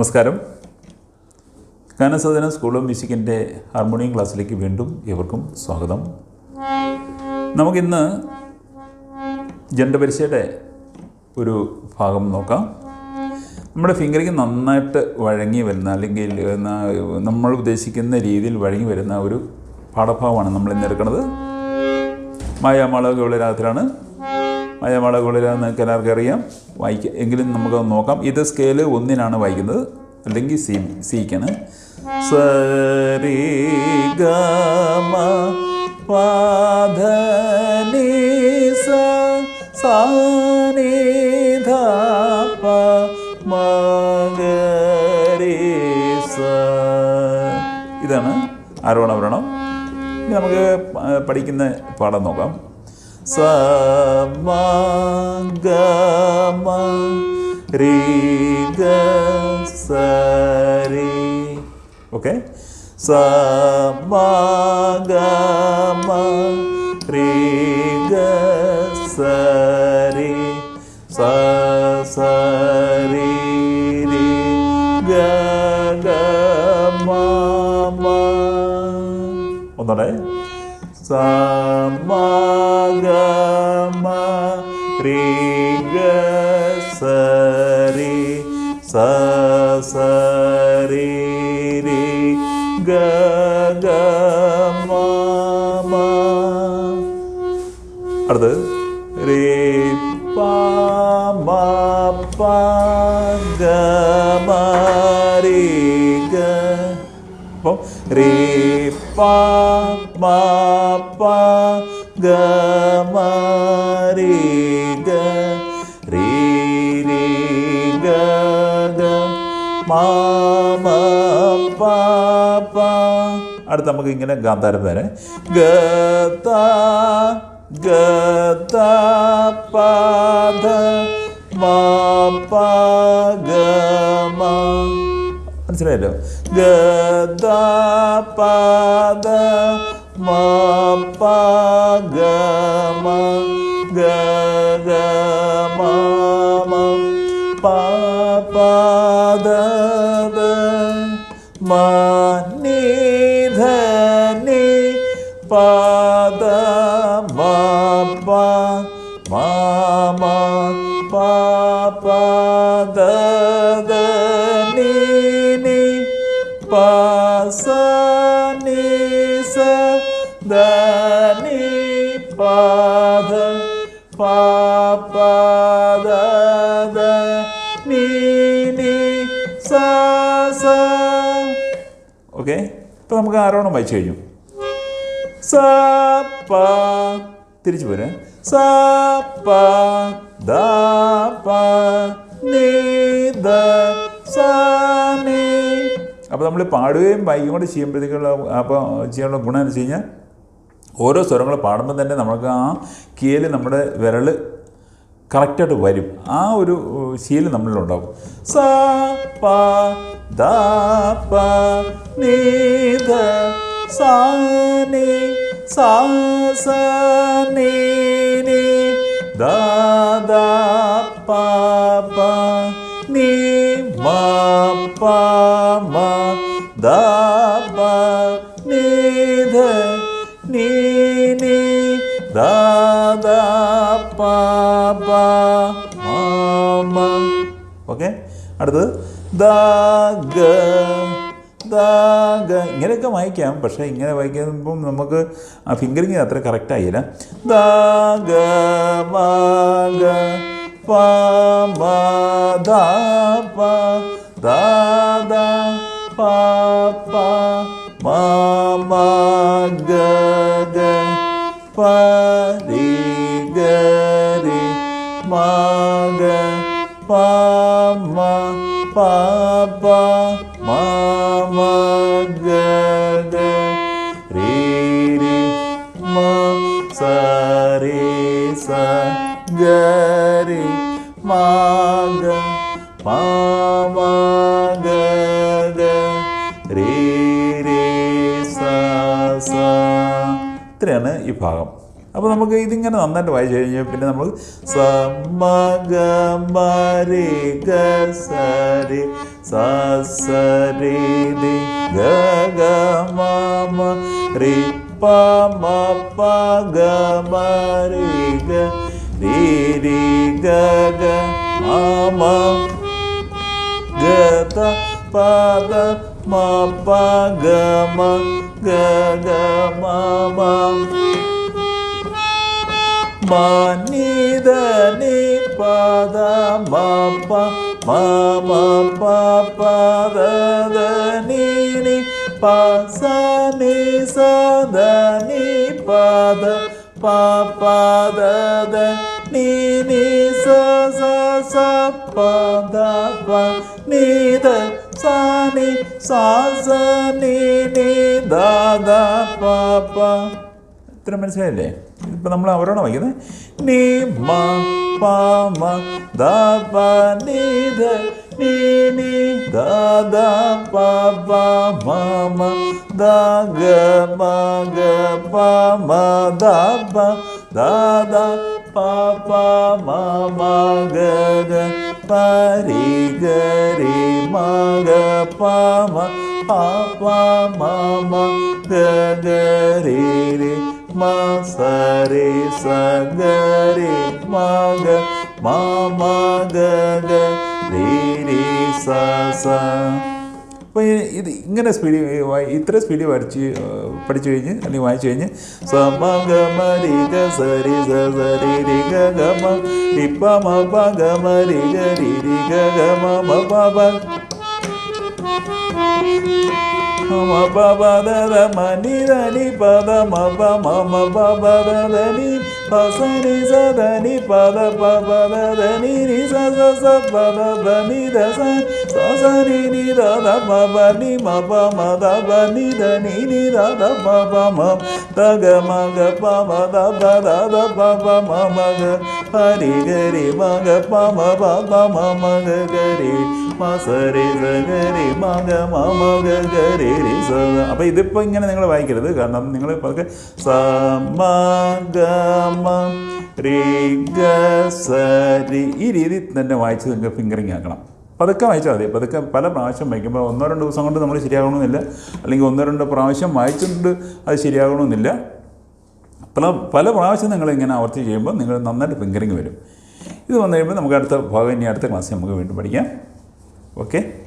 നമസ്കാരം. Ganasadana school of മ്യൂസിക്കിന്റെ harmonium ക്ലാസ്സിലേക്ക് വീണ്ടും ഏവർക്കും സ്വാഗതം. നമുക്കിന്ന് ജണ്ടപരിശയുടെ ഒരു ഭാഗം നോക്കാം. നമ്മുടെ ഫിംഗറിങ് നന്നായിട്ട് വഴങ്ങി വരുന്ന അല്ലെങ്കിൽ നമ്മൾ ഉദ്ദേശിക്കുന്ന രീതിയിൽ വഴങ്ങി വരുന്ന ഒരു പാഠഭാഗമാണ് നമ്മൾ ഇന്ന് എടുക്കുന്നത്. മായാമാള ഗൗളരാഗത്തിലാണ് നിങ്ങൾക്ക് എല്ലാവർക്കും അറിയാം. വായിക്കാം എങ്കിലും നമുക്ക് നോക്കാം. ഇത് സ്കെയിൽ ഒന്നിനാണ് വായിക്കുന്നത്. അല്ലെങ്കിൽ സി സിക്കാണ് സരി ഗമ പാധ നീ സ സാ ഗ ഇതാണ് ആരോണവരണം നമുക്ക് പഠിക്കുന്ന പാഠം നോക്കാം. സ മ ഗ മ രി ഗ സ രി ഓക്കെ സ മ ഗ മ രി ഗ അടുത്ത് രേ പ പ ഗ മ രി ഗ. അപ്പോൾ രേ പ pa ga ma മ ga ഗ രി ga ga ma ma pa pa അടുത്ത് നമുക്ക് ഇങ്ങനെ ഗാന്ധാരം വരെ ഗ ത ഗ ത പ ധ മ. പ ഗ മനസ്സിലായല്ലോ ഗദ പദ മ പ ഗ മ ഗ ഗ മ മ പ പ ദ ദ മ നി ധ നി പ ദ നി പ നീ നീ സ ഓക്കെ ഇപ്പോൾ നമുക്ക് ആരോണം വായിച്ചു കഴിഞ്ഞു. സ പ തിരിച്ചു പോരെ. സ പ ദ പ നീ ദ അപ്പോൾ നമ്മൾ പാടുകയും വായിക്കുകയും കൂടെ ചെയ്യുമ്പോഴത്തേക്കുള്ള അപ്പോൾ ചെയ്യാനുള്ള ഗുണം എന്ന് വെച്ച് കഴിഞ്ഞാൽ ഓരോ സ്വരങ്ങൾ പാടുമ്പോൾ തന്നെ നമുക്ക് ആ കീയിൽ നമ്മുടെ വിരൽ കറക്റ്റായിട്ട് വരും. ആ ഒരു ശീലം നമ്മളിലുണ്ടാവും. സ പ ദ പ നീ ധ സാ നീ സാ സ നീ നീ ദ ദ പ പ നീ മ പ മ ദ പ നീ പ മ മ ഓക്കെ അടുത്തത്. ദ ഗ ദ ഗ ഇങ്ങനെയൊക്കെ വായിക്കാം പക്ഷേ ഇങ്ങനെ വായിക്കുമ്പം നമുക്ക് ആ ഫിംഗറിങ് അത്ര കറക്റ്റ് ആയില്ല. ദ ഗ മ ഗ പ മ ദ പ ദ ദ പ പ മ മ ഗ ഗ പ രി ഗ രി മ ഗ പ മ പ പ മ മ ഗ ഗ രി രി മ സ രി സ ഗ രി മ ഗ പ മ ഗ ഗ രി രി സ സ ഇത്രയാണ് ഈ ഭാഗം. അപ്പോൾ നമുക്ക് ഇതിങ്ങനെ നന്നായിട്ട് വായിച്ചു കഴിഞ്ഞാൽ പിന്നെ നമ്മൾ സമഗമരി ഗരി സരി ദി ഗമ റി പ മ പ ഗ മ രി ഗ രി രി ഗ ഗ മ മ ഗത പദ മ പ ഗ മ ഗ ഗ മ മ മനിത നി പദ മ പ മ മ പ പദ ദ നി നി പ സ നി സ ദ നി പദ പ പദ ദ നി നി സ സ സ പ ഇത്ര മനസ്സിലായില്ലേ? ഇപ്പം നമ്മൾ അവരോട് വായിക്കുന്നത് നീ മ പ മ ദ പ നീ ധ നീ നീ ദ ദ പ പ മ ദ ഗ മ ഗ പ മ ദ പ ദ ദ പ പ മ മ ഗ ഗ പ മ ഗ പ മ പ പ മ മ ഗ ഗ ഗ രി രി സ സ അപ്പോൾ ഇത് ഇങ്ങനെ സ്പീഡിൽ ഇത്ര സ്പീഡിൽ പഠിച്ച് പഠിച്ചു കഴിഞ്ഞ് അല്ലെങ്കിൽ വായിച്ചു കഴിഞ്ഞ് സമ ഗ മ രി ഗ സ രി സ സ രി ഗ ഗ മ രി പ മ പ ഗ മ രി ഗ രി രി ഗ ഗ മ മ പ മ പ പ ദ ദ മ നി ധ നി പ ദ മ പ മ മ പ പ ദ ധ നി പ സ നി സ ധ നി പ ദ പ പ ദ ധ നി നി സ സ സ പ ദ ധ നി ധ സ സ സ നി നി ധ ധ പ പ നി മ പ മ ധ പ നി ധ നി നി ധ ധ പ പ മ ധ ഗ മ ഗ പ മ ധ പ ധ ധ പ പ മ മ ഗ പ രി ഗ രി മ ഗ പ മ പ പ മ മ ഗ ഗ രി മ സ രി സ. ഗ രി മ ഗ മ മ ഗ ഗ രി രി സ അപ്പോൾ ഇതിപ്പോൾ ഇങ്ങനെ നിങ്ങൾ വായിക്കരുത്. കാരണം നിങ്ങൾ പതുക്കെ സ മ ഗ മ രി ഗ സ രി ഈ രീതിയിൽ തന്നെ വായിച്ച് നിങ്ങൾക്ക് ഫിംഗറിങ് ആക്കണം. പതുക്കെ വായിച്ചാൽ മതി. പതുക്കെ പല പ്രാവശ്യം വായിക്കുമ്പോൾ ഒന്നോ രണ്ട് ദിവസം കൊണ്ട് നമ്മൾ ശരിയാകണമെന്നില്ല. അല്ലെങ്കിൽ ഒന്നോ രണ്ടോ പ്രാവശ്യം വായിച്ചിട്ടുണ്ട് അത് ശരിയാകണമെന്നില്ല. പല പല പ്രാവശ്യം നിങ്ങൾ ഇങ്ങനെ ആവർത്തി ചെയ്യുമ്പോൾ നിങ്ങൾ നന്നായിട്ട് ഫിംഗറിങ് വരും. ഇത് വന്നു കഴിയുമ്പോൾ നമുക്ക് അടുത്ത ഭാഗം ഇനി അടുത്ത ക്ലാസ്സിൽ നമുക്ക് വീണ്ടും പഠിക്കാം. ഓക്കെ?